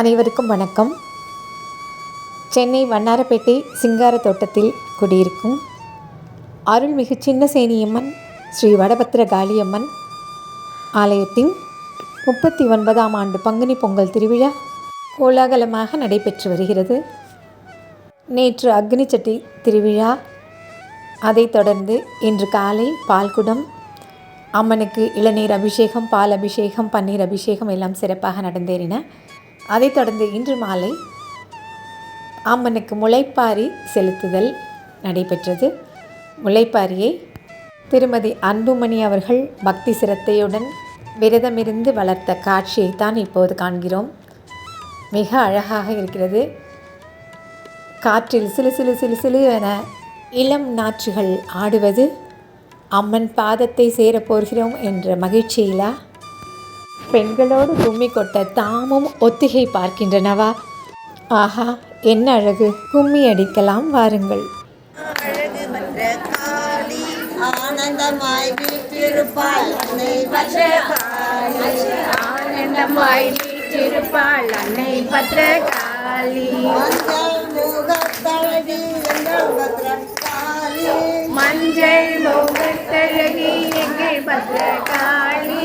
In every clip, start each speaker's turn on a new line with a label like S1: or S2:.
S1: அனைவருக்கும் வணக்கம். சென்னை வண்ணாரப்பேட்டை சிங்கார தோட்டத்தில் குடியிருக்கும் அருள்மிகு சின்னசேனியம்மன் ஸ்ரீ வடபத்திர காளியம்மன் ஆலயத்தின் முப்பத்தி ஒன்பதாம் ஆண்டு பங்குனி பொங்கல் திருவிழா கோலாகலமாக நடைபெற்று வருகிறது. நேற்று அக்னி சட்டி திருவிழா. அதைத் தொடர்ந்து இன்று காலை பால்குடம் அம்மனுக்கு இளநீர் அபிஷேகம் பால் அபிஷேகம் பன்னீர் அபிஷேகம் எல்லாம் சிறப்பாக நடந்தேறின. அதைத் தொடர்ந்து இன்று மாலை அம்மனுக்கு முளைப்பாரி செலுத்துதல் நடைபெற்றது. முளைப்பாரியை திருமதி அன்புமணி அவர்கள் பக்தி சிரத்தையுடன் விரதமிருந்து வளர்த்த காட்சியை தான் இப்போது காண்கிறோம். மிக அழகாக இருக்கிறது. காற்றில் சிலு சிலு சிலு சிலு என இளம் நாற்றுகள் ஆடுவது. அம்மன் பாதத்தை சேரப் போகிறோம் என்ற மகிழ்ச்சியிலா? பெண்களோடு கும்மி கொட்ட தாமும் ஒத்திகை பார்க்கின்றனவா? ஆஹா என்ன அழகு. கும்மி அடிக்கலாம் வாருங்கள்.
S2: ஆனந்தமாய் அன்னை பத்ரகாளி மஞ்சள் முகத்தழகி எங்கள் பத்ரகாளி
S3: மஞ்சள் முகத்தழகி எங்கள் பத்ரகாளி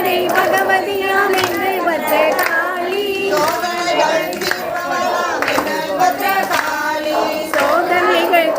S3: தனிக்கரை பகவதியாம் எங்கள் பத்ரகாளி.
S2: சோதனைகள் தீர்ப்பவளாம் எங்கள் பத்ரகாளி.
S3: சோதனைகள்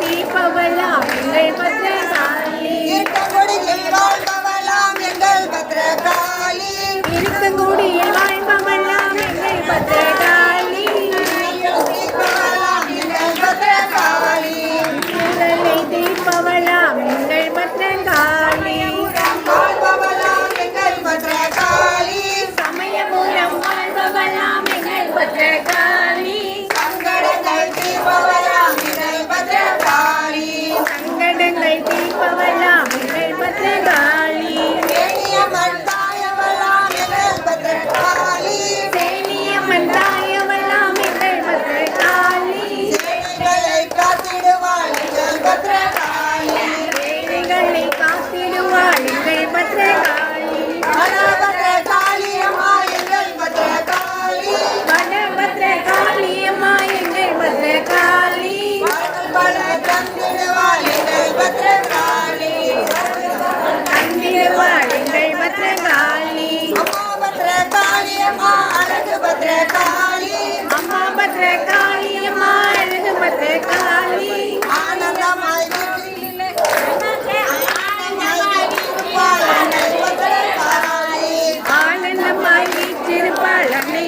S3: பத்ரகாளி
S2: அம்மா பத்ரகாளி
S3: அம்மா
S2: அழகு பத்ரகாளி ஆனந்தமாய் ஆனந்தமாய்
S3: வீற்றிருப்பாள் அன்னை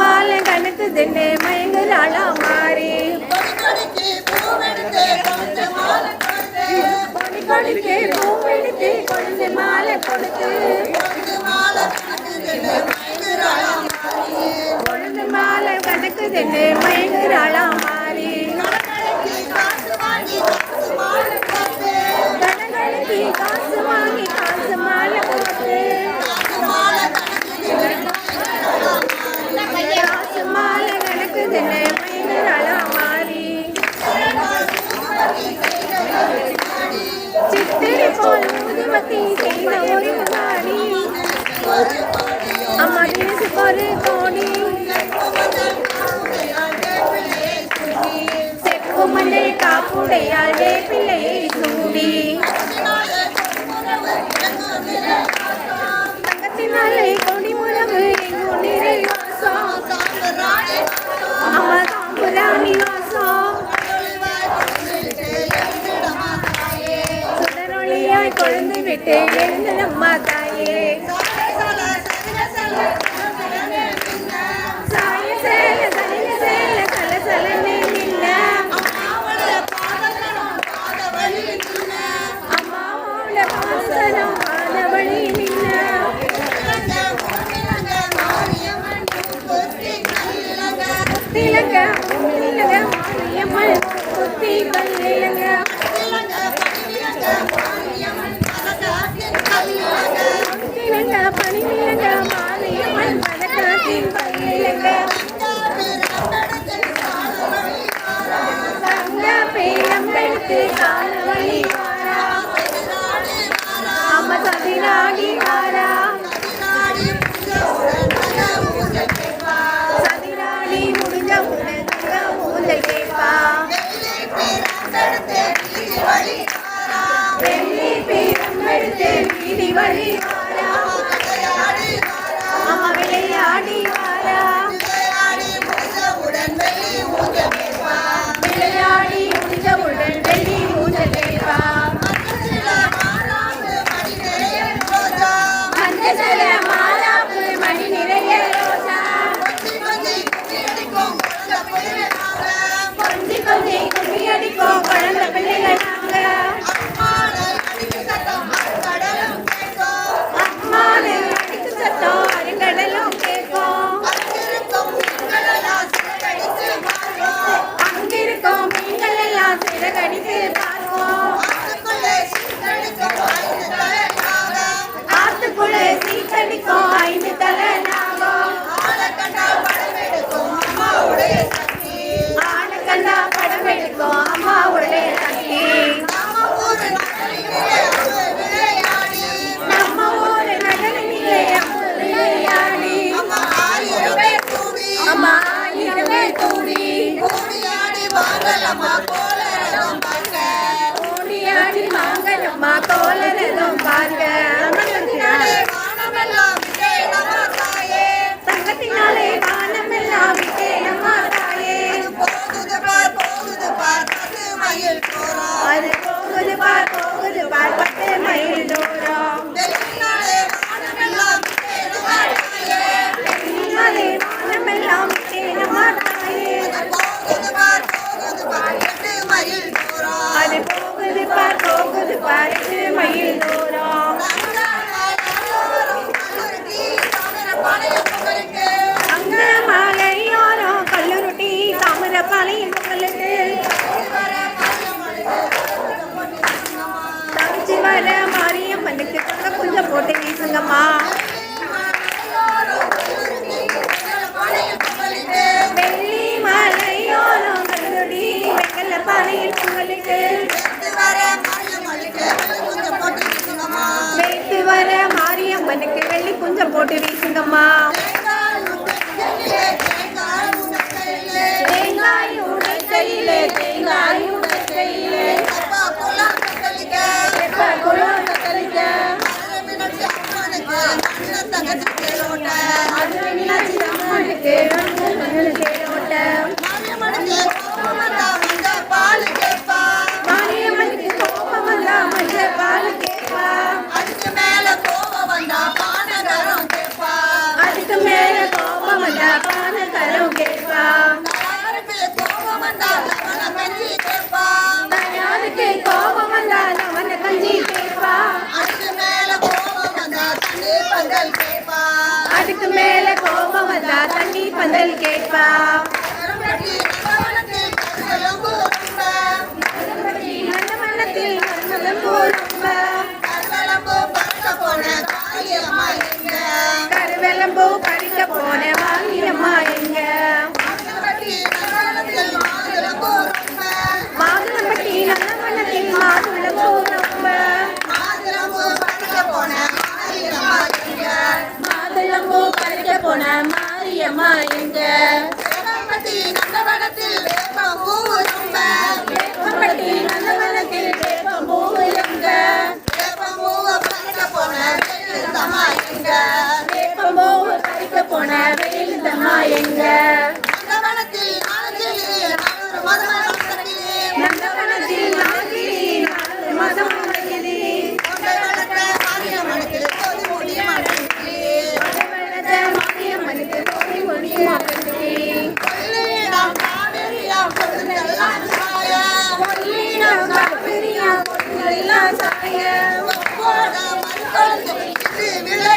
S3: மாலை கணத்து தின்னே மயங்குறாளா மாறி கொடுத்து பூவெடுத்து கொழுந்து மாலை கொடுத்து. கொழுந்து மாலை மாறி காசு வாங்கி 给给那 no es எடுத்து விதி வழி அம்மா விளையாடி வாரா மேல கோபம் பான கரம் கேட்பா
S2: சித்தம்மா எங்க?
S3: மண்டபத்தில் நாலஞ்சு மாதம்
S2: மண்டபத்தில் நாலஞ்சு மாதம் சாய.
S3: போட
S2: மறுக்கொழுந்து விளை